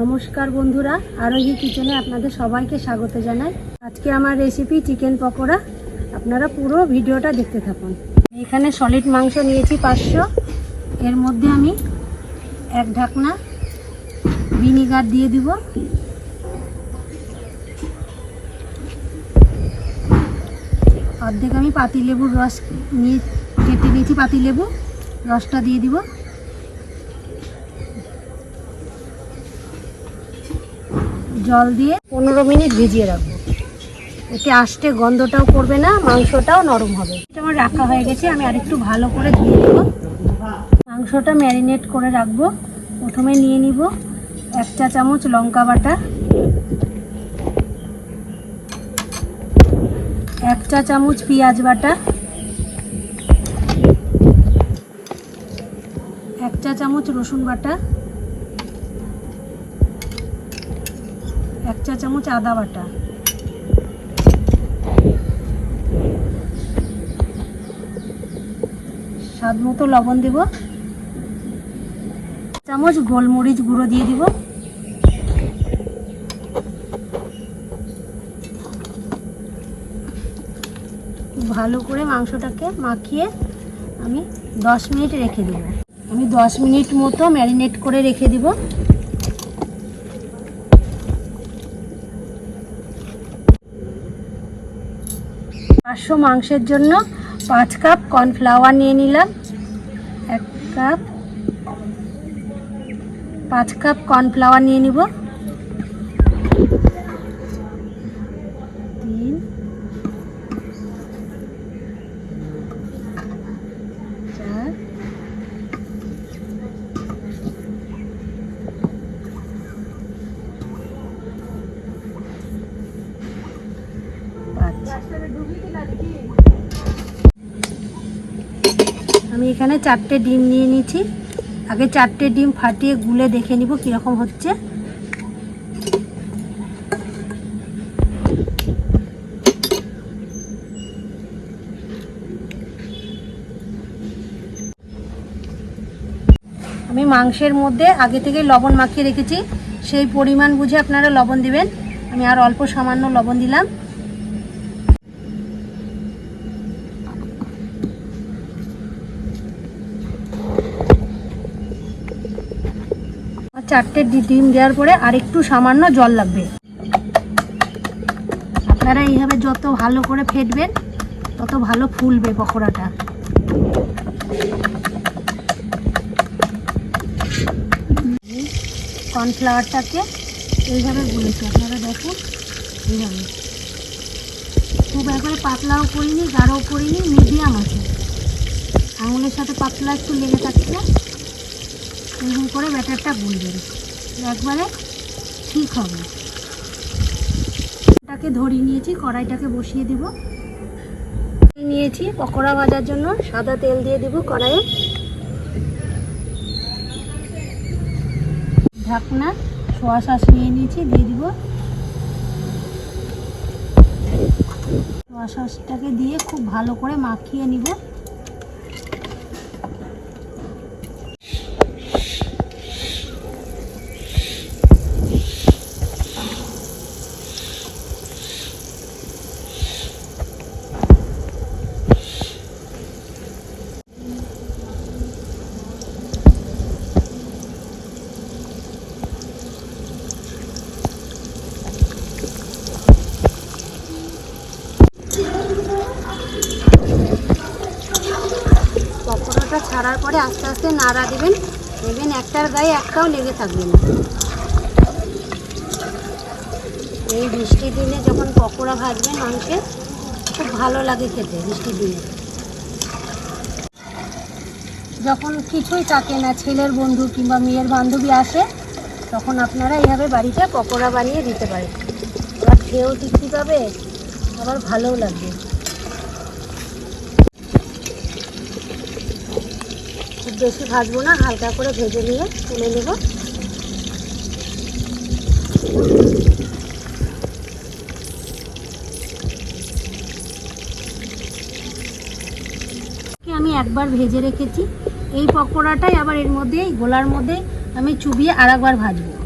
নমস্কার বন্ধুরা, আরোহী কিচেনে আপনাদের সবাইকে স্বাগত জানাই। আজকে আমার রেসিপি চিকেন পকোড়া, আপনারা পুরো ভিডিওটা দেখতে থাকুন। এখানে সলিড মাংস নিয়েছি পাঁচশো। এর মধ্যে আমি এক ঢাকনা ভিনিগার দিয়ে দিব। অর্ধেক আমি পাতিলেবুর রস নিয়ে কেটে নিয়েছি, পাতিলেবু রসটা দিয়ে দিব। জল দিয়ে পনেরো মিনিট ভিজিয়ে রাখব। এতে আষ্টে গন্ধটাও করবে না, মাংসটাও নরম হবে। আমার রাখা হয়ে গেছে, আমি আরেকটু ভালো করে ধুয়ে দেব মাংসটা ম্যারিনেট করে রাখব। প্রথমে নিয়ে নিব এক চা চামচ লঙ্কা বাটা। এক চা চামচ পেঁয়াজ বাটা। এক চা চামচ রসুন বাটা। এক চা চামচ আদা বাটা। স্বাদ মতো লবণ দেব। চামচ গোলমরিচ গুঁড়ো দিয়ে দিব। ভালো করে মাংসটাকে মাখিয়ে আমি দশ মিনিট রেখে দেব। আমি দশ মিনিট মতো ম্যারিনেট করে রেখে দিব। পাঁচশো মাংসের জন্য পাঁচ কাপ কর্নফ্লাওয়ার নিয়ে নিলাম। এক কাপ, পাঁচ কাপ কর্নফ্লাওয়ার নিয়ে নিব। আমি এখানে চারটে ডিম নিয়ে নিয়েছি। আগে চারটে ডিম ফাটিয়ে গুলে দেখে নিব কীরকম হচ্ছে। আমি মাংসের মধ্যে আগে থেকে লবণ মাখিয়ে রেখেছি। সেই পরিমাণ বুঝে আপনারা লবণ দিবেন। আমি আর অল্প সামান্য লবণ দিলাম। চারটে ডিম দেওয়ার পরে আর একটু সামান্য জল লাগবে। আপনারা এইভাবে যত ভালো করে ফেটবেন, তত ভালো ফুলবে পকোড়াটা। কর্নফ্লাওয়ারটাকে এইভাবে গুলেছি আপনারা দেখুন, এইভাবে। খুব একবারে পাতলাও করিনি, গাঢ়ও করিনি মিডিয়াম আছে। আঙুলের সাথে পাতলা একটু লেগে থাকছে। এরকম করে ব্যাটারটা গুলবেন একবারে ঠিক হবে। এটাকে ধরিয়ে নিয়েছি, কড়াইটাকে বসিয়ে দিব। নিয়েছি পকোড়া ভাজার জন্য, সাদা তেল দিয়ে দিব কড়াইয়ে। ঢাকনা, সোয়া শাঁস নিয়ে নিয়েছি, দিয়ে দিব। সোয়া শাঁসটাকে দিয়ে খুব ভালো করে মাখিয়ে নিব পকোড়াটা ছাড়ার পরে আস্তে আস্তে নাড়া দেবেন। দেখবেন একটার গায়ে একটাও লেগে থাকবে না। এই বৃষ্টির দিনে যখন পকোড়া ভাজবেন মাংসের খুব ভালো লাগে খেতে বৃষ্টির দিনে। যখন কিছুই থাকে না, ছেলের বন্ধু কিংবা মেয়ের বান্ধবী আসে, তখন আপনারা এইভাবে বাড়িতে পকোড়া বানিয়ে দিতে পারেন। আবার খেয়েও তৃপ্তি পাবে, আবার ভালোও লাগবে। বেশি ভাজবো না, হালকা করে ভেজে নিয়ে তুলে নেব। আমি একবার ভেজে রেখেছি, এই পকোড়াটাই আবার এর মধ্যে গোলার মধ্যে আমি চুবিয়ে আর একবার ভাজবো।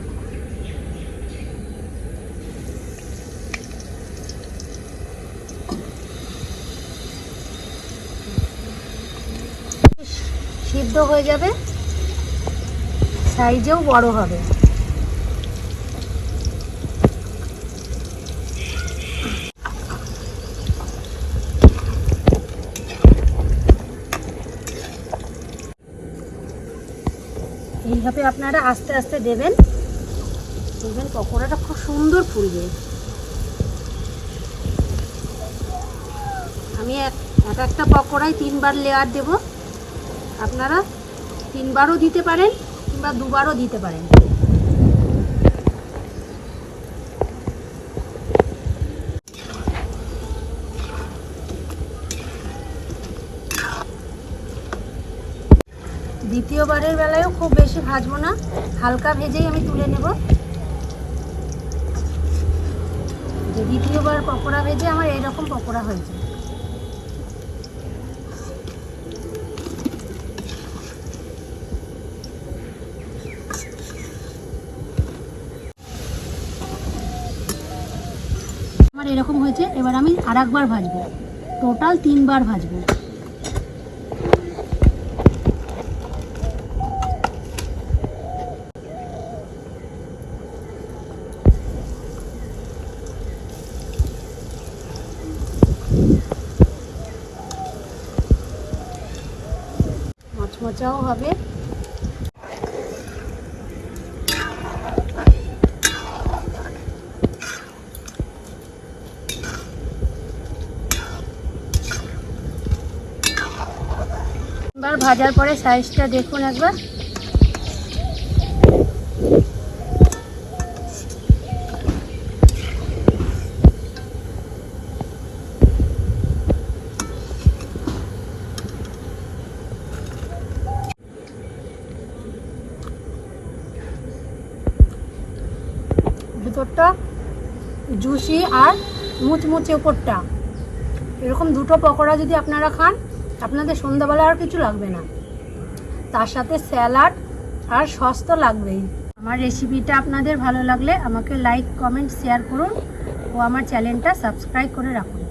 সেদ্ধ হয়ে যাবে। সাইজেও বড় হবে। এইভাবে আপনারা আস্তে আস্তে দেবেন। দেখবেন পকোড়াটা খুব সুন্দর ফুলবে। আমি এক এক একটা পকোড়ায় তিনবার লেয়ার দেব। আপনারা তিনবারও দিতে পারেন কিংবা দুবারও দিতে পারেন। দ্বিতীয়বারের বেলায়ও খুব বেশি ভাজবো না, হালকা ভেজেই আমি তুলে নেব। দ্বিতীয়বার পকোড়া ভেজে আমার এইরকম পকোড়া হয়েছে আমার এরকম হয়েছে এবার আমি আর একবার ভাজবো। টোটাল তিনবার ভাজবো। মচমচাও হবে। এবার ভাজার পরে সাইজটা দেখুন একবার। ভিতরটা জুসি আর মুচমুচে উপরটা। এরকম দুটো পকোড়া যদি আপনারা খান আপনাদের সন্ধ্যাবেলা আর কিছু লাগবে না। তার সাথে স্যালাড আর সস তো লাগবেই। আমার রেসিপিটা আপনাদের ভালো লাগলে আমাকে লাইক, কমেন্ট, শেয়ার করুন ও আমার চ্যানেলটা সাবস্ক্রাইব করে রাখুন।